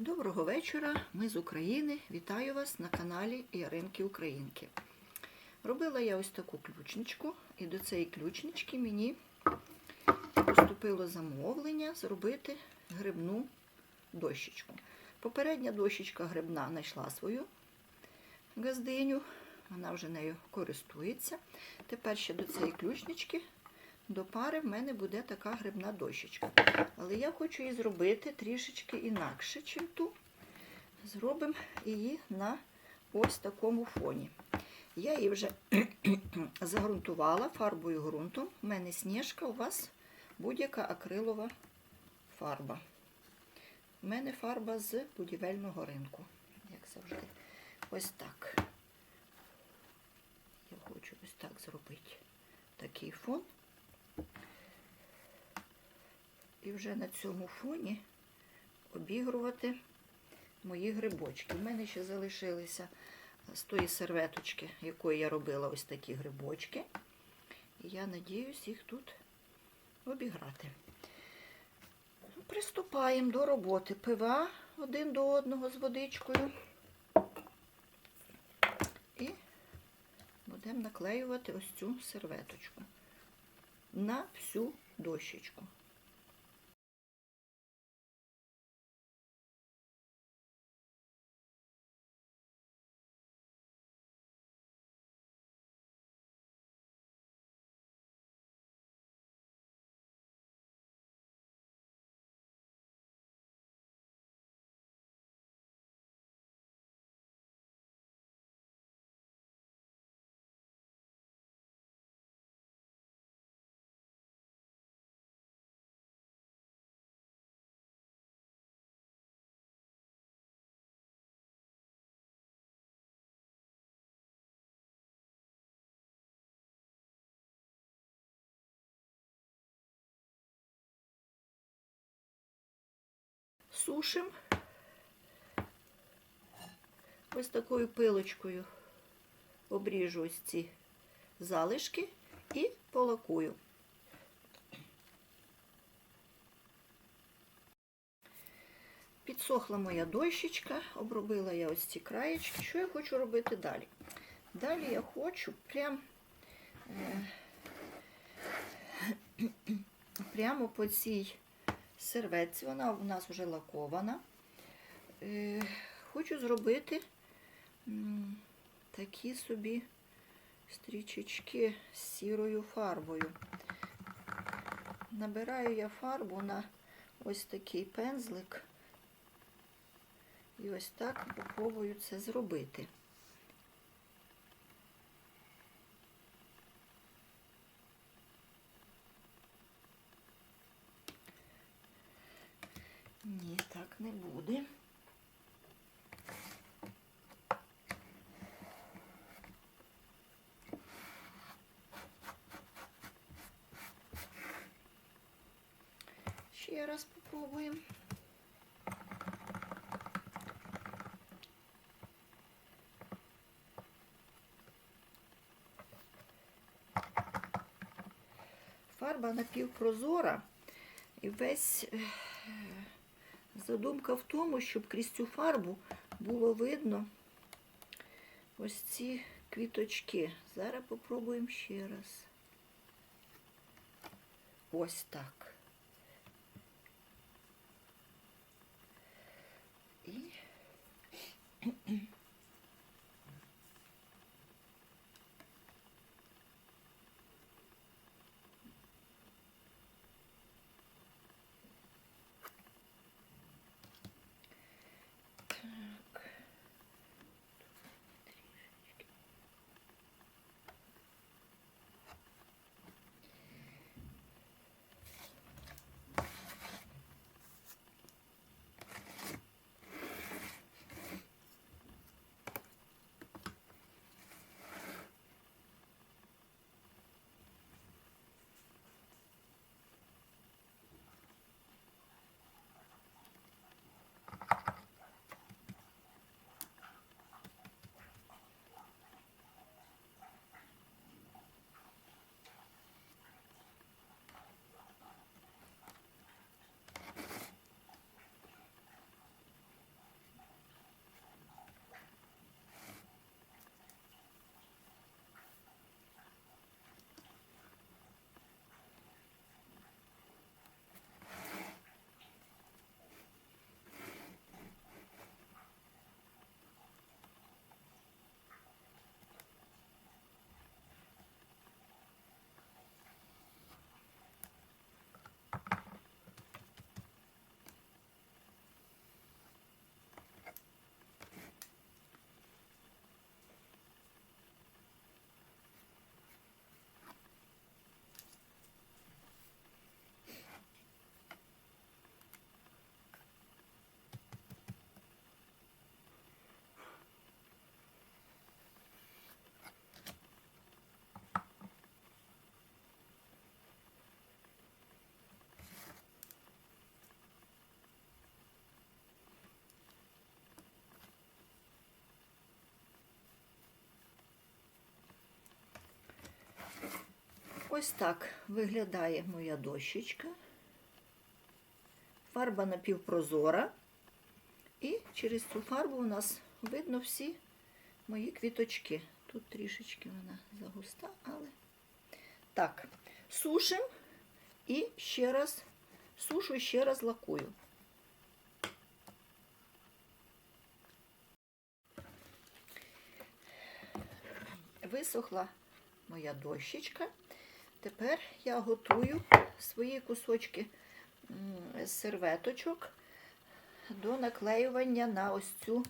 Доброго вечора, ми з України. Вітаю вас на каналі Яринки Українки. Робила я ось таку ключничку, і до цієї ключнички мені поступило замовлення зробити грибну дощечку. Попередня дощечка грибна знайшла свою газдиню, вона вже нею користується. Тепер ще до цієї ключнички до пари в мене буде така грибна дощечка. Але я хочу її зробити трішечки інакше, ніж ту. Зробимо її на ось такому фоні. Я її вже загрунтувала фарбою ґрунтом. У мене сніжка, у вас будь-яка акрилова фарба. У мене фарба з будівельного ринку, як завжди. Ось так. Я хочу ось так зробити такий фон. І вже на цьому фоні обігрувати мої грибочки. У мене ще залишилися з тої серветочки, якої я робила ось такі грибочки. І я надіюсь їх тут обіграти. Ну, Приступаємо до роботи. Пива один до одного з водичкою. І будемо наклеювати ось цю серветочку на всю дощечку. Сушимо ось такою пилочкою обріжу ось ці залишки і полакую. Підсохла моя дощечка, обробила я ось ці краєчки. Що я хочу робити далі? Далі я хочу прям е, прямо по цій серветці, вона у нас вже лакована. Е, хочу зробити такі собі стрічечки з сірою фарбою. Набираю я фарбу на ось такий пензлик. І ось так попробую це зробити. Так не буде. Ще раз попробуємо. Фарба напівпрозора і весь е, задумка в тому, щоб крізь цю фарбу було видно ось ці квіточки. Зараз попробуємо ще раз. Ось так. І Ось так виглядає моя дощечка. Фарба напівпрозора. І через цю фарбу у нас видно всі мої квіточки. Тут трішечки вона загуста, але так, сушим і ще раз сушу і ще раз лакую. Висохла моя дощечка. Тепер я готую свої кусочки серветочок до наклеювання на ось цю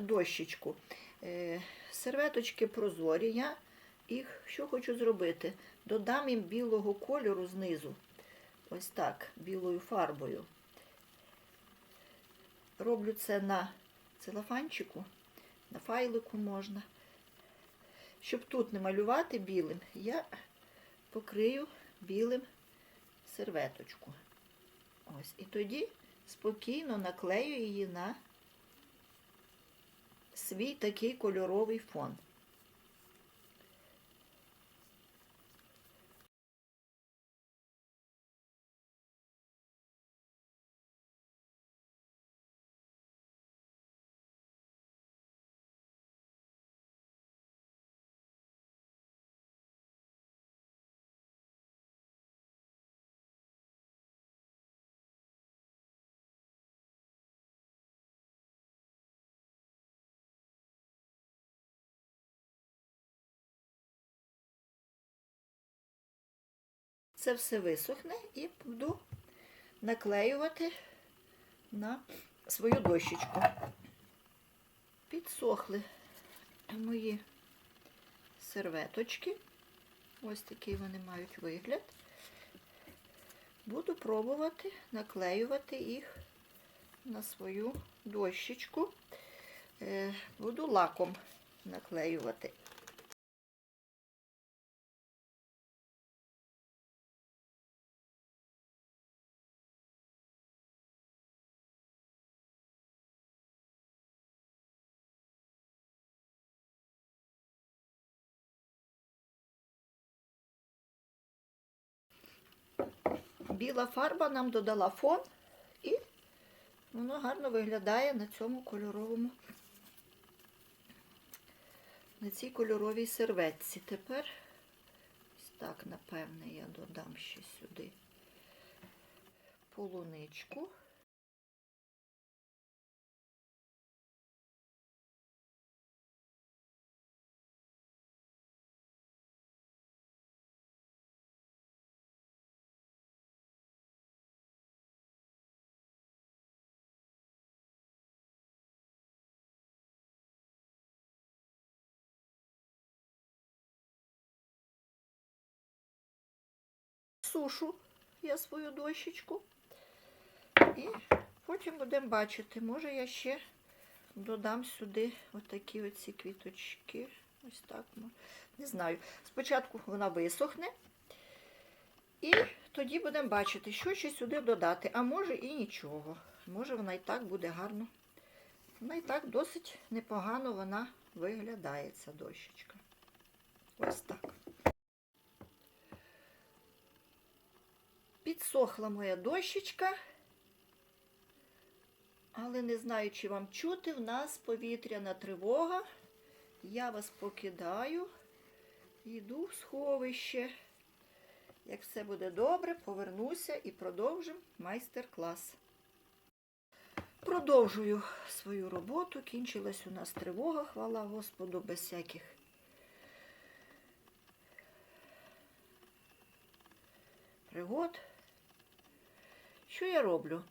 дощечку. Е, Серветочки прозорі. Я їх що хочу зробити? Додам їм білого кольору знизу. Ось так, білою фарбою. Роблю це на целофанчику, на файлику можна. Щоб тут не малювати білим, я покрию білим серветочку. Ось. І тоді спокійно наклею її на свій такий кольоровий фон. Це все висохне і буду наклеювати на свою дощечку. Підсохли мої серветочки. Ось такий вони мають вигляд. Буду пробувати наклеювати їх на свою дощечку. Е, Буду лаком наклеювати. Біла фарба нам додала фон, і воно гарно виглядає на цьому кольоровому, на цій кольоровій серветці. Тепер ось так, напевне, я додам ще сюди полуничку. Сушу я свою дощечку. І потім будемо бачити, може я ще додам сюди отакі оці квіточки. Ось так. Не знаю. Спочатку вона висохне. І тоді будемо бачити, що ще сюди додати. А може і нічого. Може вона і так буде гарно. Вона і так досить непогано вона виглядає, ця дощечка. Ось так. Підсохла моя дощечка, але не знаю, чи вам чути, в нас повітряна тривога. Я вас покидаю, йду в сховище. Як все буде добре, повернуся і продовжимо майстер-клас. Продовжую свою роботу. Кінчилась у нас тривога, хвала Господу, без всяких пригод. Що я роблю?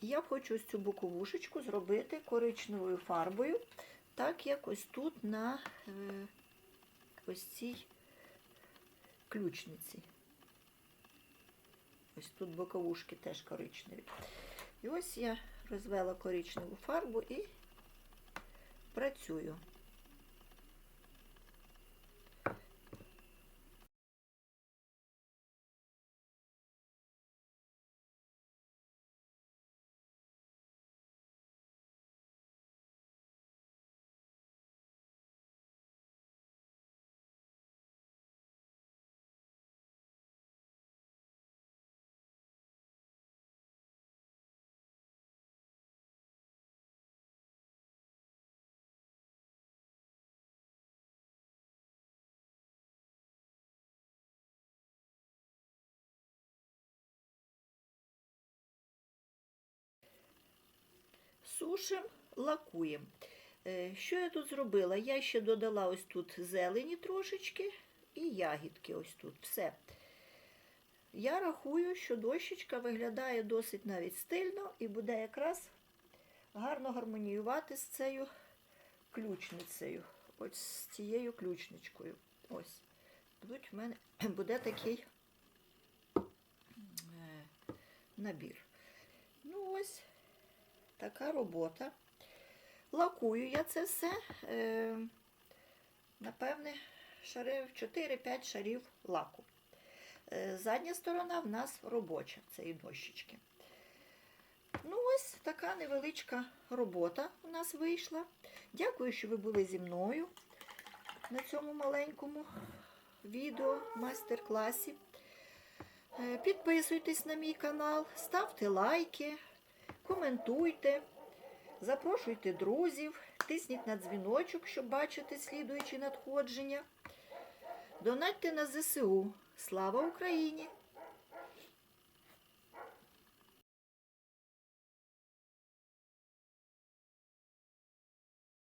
Я хочу ось цю боковушечку зробити коричневою фарбою, так як ось тут на е, ось цій ключниці. Ось тут боковушки теж коричневі. І ось я розвела коричневу фарбу і працюю. Сушимо, лакуємо. Е, Що я тут зробила? Я ще додала ось тут зелені трошечки і ягідки ось тут. Все. Я рахую, що дощечка виглядає досить навіть стильно і буде якраз гарно гармоніювати з цією ключницею. Ось з цією ключничкою. Ось. Будуть в мене буде такий е, набір. Ну, ось така робота. Лакую я це все. Е, напевне, шарів 4-5 шарів лаку. Е, задня сторона в нас робоча цієї дощечки. Ну, ось така невеличка робота у нас вийшла. Дякую, що ви були зі мною на цьому маленькому відео, майстер-класі. Е, Підписуйтесь на мій канал, ставте лайки, коментуйте, запрошуйте друзів, тисніть на дзвіночок, щоб бачити слідуючі надходження. Донатьте на ЗСУ. Слава Україні!